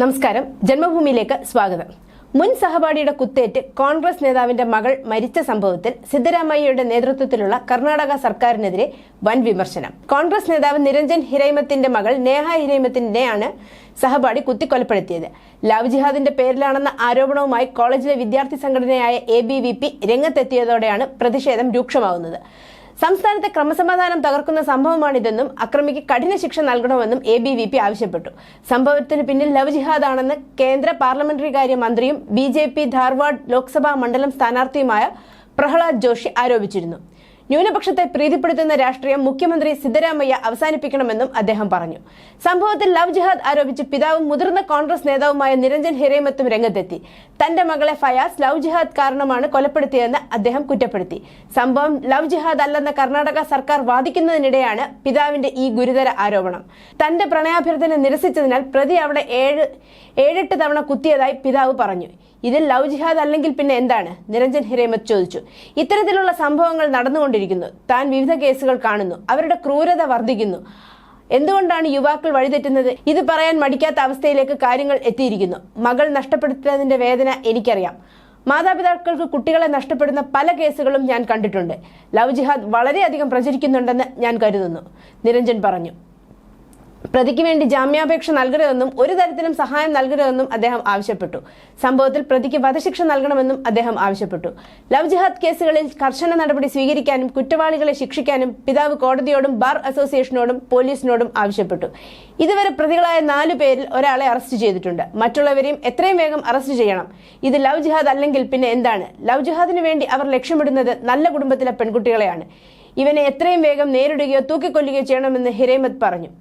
നമസ്കാരം. ജന്മഭൂമിയിലേക്ക് സ്വാഗതം. മുൻ സഹപാഠിയുടെ കുത്തേറ്റ് കോൺഗ്രസ് നേതാവിന്റെ മകൾ മരിച്ച സംഭവത്തിൽ സിദ്ധരാമയ്യയുടെ നേതൃത്വത്തിലുള്ള കർണാടക സർക്കാരിനെതിരെ വൻ വിമർശനം. കോൺഗ്രസ് നേതാവ് നിരഞ്ജൻ ഹിരൈമത്തിന്റെ മകൾ നേഹ ഹിരൈമത്തിനെയാണ് സഹപാഠി കുത്തിക്കൊലപ്പെടുത്തിയത്. ലവ് ജിഹാദിന്റെ പേരിലാണെന്ന ആരോപണവുമായി കോളേജിലെ വിദ്യാർത്ഥി സംഘടനയായ എ രംഗത്തെത്തിയതോടെയാണ് പ്രതിഷേധം രൂക്ഷമാവുന്നത് സംസ്ഥാനത്തെ ക്രമസമാധാനം തകർക്കുന്ന സംഭവമാണിതെന്നും അക്രമിക്ക് കഠിന ശിക്ഷ നൽകണമെന്നും എ ബി വി പി ആവശ്യപ്പെട്ടു. സംഭവത്തിന് പിന്നിൽ ലവ് ജിഹാദാണെന്ന് കേന്ദ്ര പാർലമെന്ററി കാര്യ മന്ത്രിയും B J P Dharwad Lok Sabha മണ്ഡലം സ്ഥാനാർത്ഥിയുമായ പ്രഹ്ലാദ് ജോഷി ആരോപിച്ചിരുന്നു. ന്യൂനപക്ഷത്തെ പ്രീതിപ്പെടുത്തുന്ന രാഷ്ട്രീയം മുഖ്യമന്ത്രി സിദ്ധരാമയ്യ അവസാനിപ്പിക്കണമെന്നും അദ്ദേഹം പറഞ്ഞു. സംഭവത്തിൽ ലവ് ജിഹാദ് ആരോപിച്ച് പിതാവും മുതിർന്ന കോൺഗ്രസ് നേതാവുമായ നിരഞ്ജൻ ഹിരേമത്തും രംഗത്തെത്തി. തന്റെ മകളെ ഫയാസ് ലവ് ജിഹാദ് കാരണമാണ് കൊലപ്പെടുത്തിയതെന്ന് അദ്ദേഹം കുറ്റപ്പെടുത്തി. സംഭവം ലവ് ജിഹാദ് അല്ലെന്ന കർണാടക സർക്കാർ വാദിക്കുന്നതിനിടെയാണ് പിതാവിന്റെ ഈ ഗുരുതര ആരോപണം. തന്റെ പ്രണയാഭ്യർത്ഥന നിരസിച്ചതിനാൽ പ്രതി അവിടെ ഏഴ് ഏഴെട്ട് തവണ കുത്തിയതായി പിതാവ് പറഞ്ഞു. ഇതിൽ ലവ് ജിഹാദ് അല്ലെങ്കിൽ പിന്നെ എന്താണ്? നിരഞ്ജൻ ഹിരേമത്ത് ചോദിച്ചു. ഇത്തരത്തിലുള്ള സംഭവങ്ങൾ നടന്നുകൊണ്ടിരിക്കുന്നു. താൻ വിവിധ കേസുകൾ കാണുന്നു. അവരുടെ ക്രൂരത വർദ്ധിക്കുന്നു. എന്തുകൊണ്ടാണ് യുവാക്കൾ വഴിതെറ്റുന്നത്? ഇത് പറയാൻ മടിക്കാത്ത അവസ്ഥയിലേക്ക് കാര്യങ്ങൾ എത്തിയിരിക്കുന്നു. മകൾ നഷ്ടപ്പെടുത്തുന്നതിന്റെ വേദന എനിക്കറിയാം. മാതാപിതാക്കൾക്ക് കുട്ടികളെ നഷ്ടപ്പെടുന്ന പല കേസുകളും ഞാൻ കണ്ടിട്ടുണ്ട്. ലവ് ജിഹാദ് വളരെയധികം പ്രചരിക്കുന്നുണ്ടെന്ന് ഞാൻ കരുതുന്നു. നിരഞ്ജൻ പറഞ്ഞു. പ്രതിക്ക് വേണ്ടി ജാമ്യാപേക്ഷ നൽകരുതെന്നും ഒരു തരത്തിലും സഹായം നൽകരുതെന്നും അദ്ദേഹം ആവശ്യപ്പെട്ടു. സംഭവത്തിൽ പ്രതിക്ക് വധശിക്ഷ നൽകണമെന്നും അദ്ദേഹം ആവശ്യപ്പെട്ടു. ലവ് ജിഹാദ് കേസുകളിൽ കർശന നടപടി സ്വീകരിക്കാനും കുറ്റവാളികളെ ശിക്ഷിക്കാനും പിതാവ് കോടതിയോടും ബാർ അസോസിയേഷനോടും പോലീസിനോടും ആവശ്യപ്പെട്ടു. ഇതുവരെ പ്രതികളായ നാലു പേരിൽ ഒരാളെ അറസ്റ്റ് ചെയ്തിട്ടുണ്ട്. മറ്റുള്ളവരെയും എത്രയും വേഗം അറസ്റ്റ് ചെയ്യണം. ഇത് ലവ് ജിഹാദ് അല്ലെങ്കിൽ പിന്നെ എന്താണ്? ലവ് ജിഹാദിന് വേണ്ടി അവർ ലക്ഷ്യമിടുന്നത് നല്ല കുടുംബത്തിലെ പെൺകുട്ടികളെയാണ്. ഇവനെ എത്രയും വേഗം നേരിടുകയോ തൂക്കിക്കൊല്ലുകയോ ചെയ്യണമെന്ന് ഹിരേമത് പറഞ്ഞു.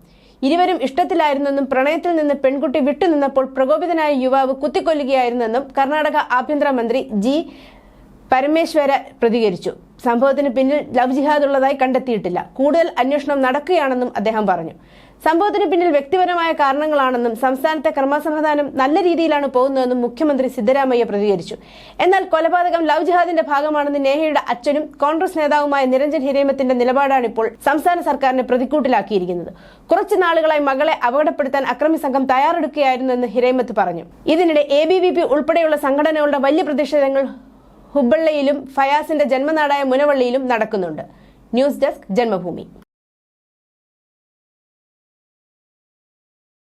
ഇരുവരും ഇഷ്ടത്തിലായിരുന്നെന്നും പ്രണയത്തിൽ നിന്ന് പെൺകുട്ടി വിട്ടുനിന്നപ്പോൾ പ്രകോപിതനായ യുവാവ് കുത്തിക്കൊല്ലുകയായിരുന്നെന്നും കർണാടക ആഭ്യന്തരമന്ത്രി ജി. പരമേശ്വര പ്രതികരിച്ചു. സംഭവത്തിന് പിന്നിൽ ലവ് ജിഹാദ് ഉള്ളതായി കണ്ടെത്തിയിട്ടില്ല. കൂടുതൽ അന്വേഷണം നടക്കുകയാണെന്നും അദ്ദേഹം പറഞ്ഞു. സംഭവത്തിന് പിന്നിൽ വ്യക്തിപരമായ കാരണങ്ങളാണെന്നും സംസ്ഥാനത്തെ ക്രമസമാധാനം നല്ല രീതിയിലാണ് പോകുന്നതെന്നും മുഖ്യമന്ത്രി സിദ്ധരാമയ്യ പ്രതികരിച്ചു. എന്നാൽ കൊലപാതകം ലവ് ജിഹാദിന്റെ ഭാഗമാണെന്ന് നേഹയുടെ അച്ഛനും കോൺഗ്രസ് നേതാവുമായ നിരഞ്ജൻ ഹിരേമത്തിന്റെ നിലപാടാണ് ഇപ്പോൾ സംസ്ഥാന സർക്കാരിനെ പ്രതിക്കൂട്ടിലാക്കിയിരിക്കുന്നത്. കുറച്ചു നാളുകളായി മകളെ അപകടപ്പെടുത്താൻ അക്രമി സംഘം തയ്യാറെടുക്കുകയായിരുന്നുവെന്ന് ഹിരേമത്ത് പറഞ്ഞു. ഇതിനിടെ എ ബി വി പി ഉൾപ്പെടെയുള്ള സംഘടനകളുടെ വലിയ പ്രതിഷേധങ്ങൾ ഹുബള്ളയിലും ഫയാസിന്റെ ജന്മനാടായ മുനവള്ളിയിലും നടക്കുന്നുണ്ട്. News desk Janmabhumi.